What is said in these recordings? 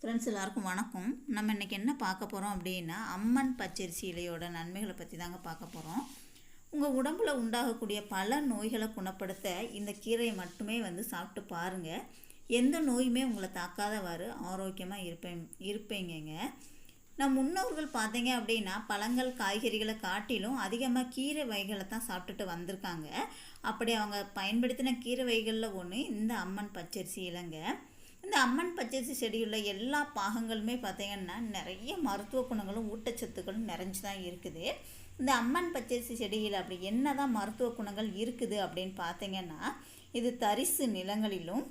Friends எல்லாருக்கும் வணக்கம். நம்ம இன்றைக்கி என்ன பார்க்க போகிறோம் அப்படின்னா அம்மன் பச்சரிசி இலையோட நன்மைகளை பற்றி தாங்க பார்க்க போகிறோம் உங்கள் உடம்பில் உண்டாகக்கூடிய பல நோய்களை குணப்படுத்த இந்த கீரையை மட்டுமே வந்து சாப்பிட்டு பாருங்கள் எந்த நோயுமே உங்களை தாக்காதவாறு ஆரோக்கியமாக இருப்பேன் இருப்பீங்கங்க. நம் முன்னோர்கள் பார்த்தீங்க அப்படின்னா பழங்கள் காய்கறிகளை காட்டிலும் அதிகமாக கீரை வகைகளை தான் சாப்பிட்டுட்டு வந்திருக்காங்க. அப்படி அவங்க பயன்படுத்தின கீரை வகைகளில் ஒன்று இந்த அம்மன் பச்சரிசி இலைங்க. இந்த அம்மன் பச்சரிசி செடியுள்ள எல்லா பாகங்களுமே பார்த்தீங்கன்னா நிறைய மருத்துவ குணங்களும் ஊட்டச்சத்துக்களும் நிறைஞ்சு தான் இருக்குது. இந்த அம்மன் பச்சரிசி செடியில் அப்படி என்ன தான் மருத்துவ குணங்கள் இருக்குது அப்படின்னு பார்த்தீங்கன்னா இது தரிசு நிலங்களிலும்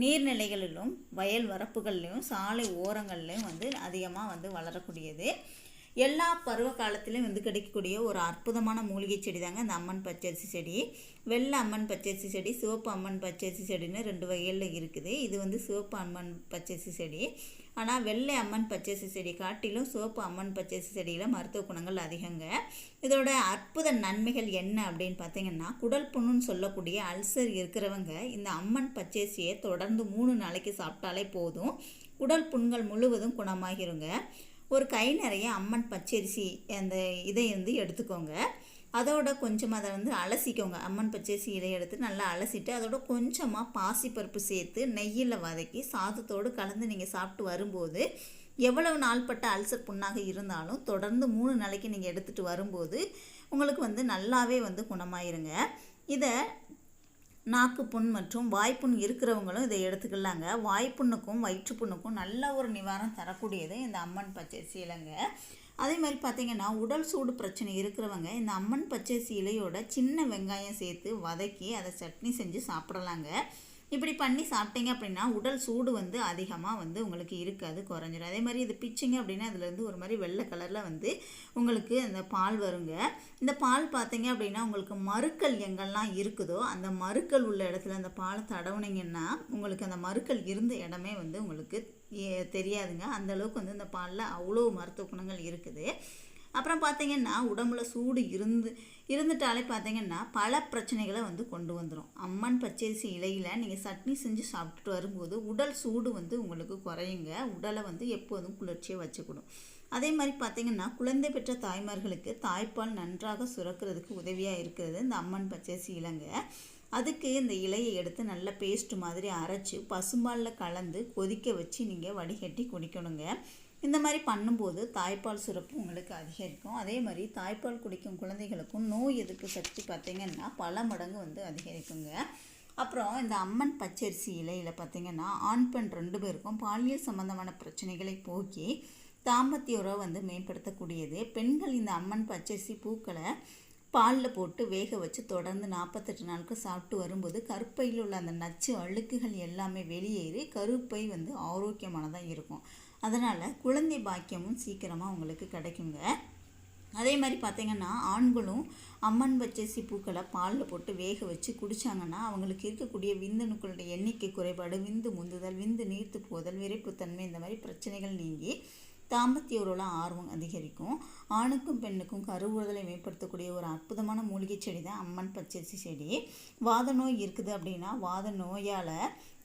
நீர்நிலைகளிலும் வயல் வரப்புகள்லையும் சாலை ஓரங்கள்லையும் வந்து அதிகமாக வந்து வளரக்கூடியது. எல்லா பருவ காலத்திலும் வந்து கிடைக்கக்கூடிய ஒரு அற்புதமான மூலிகை செடி தாங்க இந்த அம்மன் பச்சரிசி செடி. வெள்ளை அம்மன் பச்சரிசி செடி சிவப்பு அம்மன் பச்சரிசி செடின்னு ரெண்டு வகைகளில் இருக்குது. இது வந்து சிவப்பு அம்மன் பச்சரிசி செடி. ஆனால் வெள்ளை அம்மன் பச்சரிசி செடி காட்டிலும் சிவப்பு அம்மன் பச்சரிசி செடியில் மருத்துவ குணங்கள் அதிகங்க. இதோட அற்புத நன்மைகள் என்ன அப்படின்னு பார்த்தீங்கன்னா குடல் புண்ணுன்னு சொல்லக்கூடிய அல்சர் இருக்கிறவங்க இந்த அம்மன் பச்சரிசியை தொடர்ந்து மூணு நாளைக்கு சாப்பிட்டாலே போதும். உடல் புண்கள் முழுவதும் குணமாகிருங்க. ஒரு கை நிறைய அம்மன் பச்சரிசி அந்த இதை வந்து எடுத்துக்கோங்க. அதோட கொஞ்சமாக அதை வந்து அலசிக்கோங்க. அம்மன் பச்சரிசி இதை எடுத்து நல்லா அலசிட்டு அதோட கொஞ்சமாக பாசிப்பருப்பு சேர்த்து நெய்யில் வதக்கி சாதத்தோடு கலந்து நீங்கள் சாப்பிட்டு வரும்போது எவ்வளவு நாள்பட்ட அல்சர் புண்ணாக இருந்தாலும் தொடர்ந்து மூணு நாளைக்கு நீங்கள் எடுத்துகிட்டு வரும்போது உங்களுக்கு வந்து நல்லாவே வந்து குணமாயிருங்க. இதை நாக்கு புண் மற்றும் வாய்ப்புண் இருக்கிறவங்களும் இதை எடுத்துக்கலாங்க. வாய்ப்புண்ணுக்கும் வயிற்றுப்புண்ணுக்கும் நல்ல ஒரு நிவாரணம் தரக்கூடியது இந்த அம்மன் பச்சரிசி இலைங்க. அதே மாதிரி பார்த்தீங்கன்னா உடல் சூடு பிரச்சனை இருக்கிறவங்க இந்த அம்மன் பச்சரிசி இலையோட சின்ன வெங்காயம் சேர்த்து வதக்கி அதை சட்னி செஞ்சு சாப்பிடலாங்க. இப்படி பண்ணி சாப்பிட்டீங்க அப்படின்னா உடல் சூடு வந்து அதிகமாக வந்து உங்களுக்கு இருக்காது குறைஞ்சிரும். அதே மாதிரி இது பிச்சிங்க அப்படின்னா அதுலேருந்து ஒரு மாதிரி வெள்ளை கலரில் வந்து உங்களுக்கு அந்த பால் வருங்க. இந்த பால் பார்த்தீங்க அப்படின்னா உங்களுக்கு மறுக்கல் எங்கெல்லாம் இருக்குதோ அந்த மறுக்கல் உள்ள இடத்துல அந்த பாலை தடவுனீங்கன்னா உங்களுக்கு அந்த மறுக்கல் இருந்த இடமே வந்து உங்களுக்கு தெரியாதுங்க. அந்த அளவுக்கு வந்து இந்த பாலில் அவ்வளோ மருத்துவ குணங்கள் இருக்குது. அப்புறம் பார்த்தீங்கன்னா உடம்புல சூடு இருந்து இருந்துட்டாலே பார்த்தீங்கன்னா பல பிரச்சனைகளை வந்து கொண்டு வந்துடும் அம்மன் பச்சரிசி இலையில் நீங்கள் சட்னி செஞ்சு சாப்பிட்டுட்டு வரும்போது உடல் சூடு வந்து உங்களுக்கு குறையுங்க. உடலை வந்து எப்போதும் குளிர்ச்சியாக வச்சுக்கணும். அதே மாதிரி பார்த்தீங்கன்னா குழந்தை பெற்ற தாய்மார்களுக்கு தாய்ப்பால் நன்றாக சுரக்கிறதுக்கு உதவியாக இருக்கிறது இந்த அம்மன் பச்சரிசி இலைங்க. அதுக்கு இந்த இலையை எடுத்து நல்ல பேஸ்ட் மாதிரி அரைச்சி பசும்பாலில் கலந்து கொதிக்க வச்சு நீங்கள் வடிகட்டி குடிக்கணுங்க. இந்த மாதிரி பண்ணும்போது தாய்ப்பால் சுரப்பு உங்களுக்கு அதிகரிக்கும். அதே மாதிரி தாய்ப்பால் குடிக்கும் குழந்தைகளுக்கும் நோய் எதிர்ப்பு சக்தி பார்த்திங்கன்னா பல மடங்கு வந்து அதிகரிக்குங்க. அப்புறம் இந்த அம்மன் பச்சரிசி இலையில் பார்த்திங்கன்னா ஆண் பெண் ரெண்டு பேருக்கும் பாலியல் சம்மந்தமான பிரச்சனைகளை போக்கி தாம்பத்திய உறவை வந்து மேம்படுத்தக்கூடியது. பெண்கள் இந்த அம்மன் பச்சரிசி பூக்களை பாலில் போட்டு வேக வச்சு தொடர்ந்து நாற்பத்தெட்டு நாளுக்கு சாப்பிட்டு வரும்போது கருப்பையில் உள்ள அந்த நச்சு அழுக்குகள் எல்லாமே வெளியேறி கருப்பை வந்து ஆரோக்கியமானதாக இருக்கும். அதனால் குழந்தை பாக்கியமும் சீக்கிரமாக உங்களுக்கு கிடைக்குங்க. அதே மாதிரி பார்த்திங்கன்னா ஆண்களும் அம்மன் பச்சரிசி பூக்களை பாலில் போட்டு வேக வச்சு குடித்தாங்கன்னா அவங்களுக்கு இருக்கக்கூடிய விந்தணுக்களுடைய எண்ணிக்கை குறைபாடு விந்து முந்துதல் விந்து நீர்த்து போதல் விரைப்புத்தன்மை இந்த மாதிரி பிரச்சனைகள் நீங்கி தாம்பத்திய உறவுல ஆர்வம் அதிகரிக்கும். ஆணுக்கும் பெண்ணுக்கும் கருவுறுதலை மேம்படுத்தக்கூடிய ஒரு அற்புதமான மூலிகை செடி தான் அம்மன் பச்சரிசி செடி. வாத நோய் இருக்குது அப்படின்னா வாத நோயால்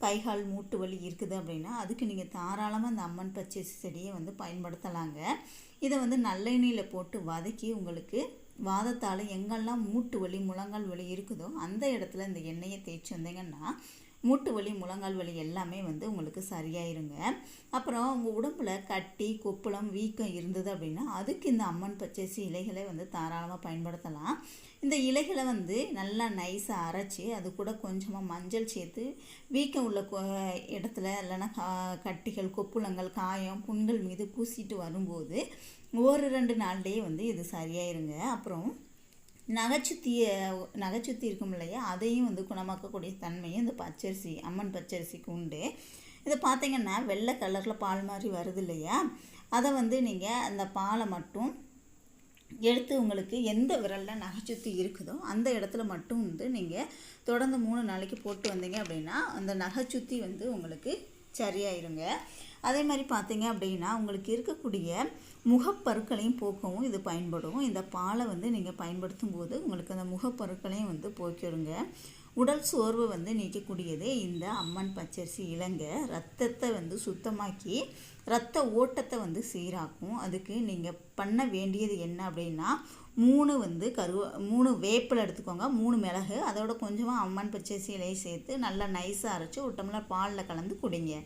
கைகால் மூட்டு வலி இருக்குது அப்படின்னா அதுக்கு நீங்கள் தாராளமாக அந்த அம்மன் பச்சரிசி செடியை வந்து பயன்படுத்தலாங்க. இதை வந்து நல்லெண்ணெயில் போட்டு வதக்கி உங்களுக்கு வாதத்தால் எங்கெல்லாம் மூட்டு வலி முழங்கால் வலி இருக்குதோ அந்த இடத்துல இந்த எண்ணெயை தேய்ச்சி வந்தீங்கன்னா மூட்டு வலி முழங்கால் வலி எல்லாமே வந்து உங்களுக்கு சரியாயிருங்க. அப்புறம் உங்கள் உடம்புல கட்டி கொப்புளம் வீக்கம் இருந்தது அப்படின்னா அதுக்கு இந்த அம்மன் பச்சரிசி இலைகளை வந்து தாராளமாக பயன்படுத்தலாம். இந்த இலைகளை வந்து நல்லா நைஸாக அரைச்சி அது கூட கொஞ்சமாக மஞ்சள் சேர்த்து வீக்கம் உள்ள இடத்துல இல்லைன்னா கட்டிகள் கொப்புளங்கள் காயம் புண்கள் மீது பூசிட்டு வரும்போது ஒரு ரெண்டு நாள்லேயே வந்து இது சரியாயிருங்க. அப்புறம் நகைச்சுத்தி நகைச்சுத்தி இருக்கும் இல்லையா? அதையும் வந்து குணமாக்கக்கூடிய தன்மையும் இந்த பச்சரிசி அம்மன் பச்சரிசிக்கு உண்டு. இதை பார்த்தீங்கன்னா வெள்ளை கலரில் பால் மாதிரி வருது இல்லையா? அதை வந்து நீங்கள் அந்த பாலை மட்டும் எடுத்து உங்களுக்கு எந்த விரலில் நகைச்சுத்தி இருக்குதோ அந்த இடத்துல மட்டும் வந்து நீங்கள் தொடர்ந்து மூணு நாளைக்கு போட்டு வந்தீங்க அப்படின்னா அந்த நகைச்சுத்தி வந்து உங்களுக்கு சரியாயிருங்க. அதே மாதிரி பார்த்தீங்க அப்படின்னா உங்களுக்கு இருக்கக்கூடிய முகப்பருக்களையும் போக்கவும் இது பயன்படும். இந்த பாலை வந்து நீங்கள் பயன்படுத்தும் போது உங்களுக்கு அந்த முகப்பருக்களையும் வந்து போக்கிடுங்க. உடல் சோர்வை வந்து நீக்கக்கூடியது இந்த அம்மன் பச்சரிசி இலங்கை. ரத்தத்தை வந்து சுத்தமாக்கி ரத்த ஓட்டத்தை வந்து சீராக்கும். அதுக்கு நீங்கள் பண்ண வேண்டியது என்ன அப்படின்னா மூணு வந்து கருவ மூணு வேப்பில் எடுத்துக்கோங்க. மூணு மிளகு. அதோட கொஞ்சமாக அம்மன் பச்சரிசி இலையை சேர்த்து நல்லா நைஸாக அரைச்சி ஒரு டம்ளர் பாலில் கலந்து குடிங்க.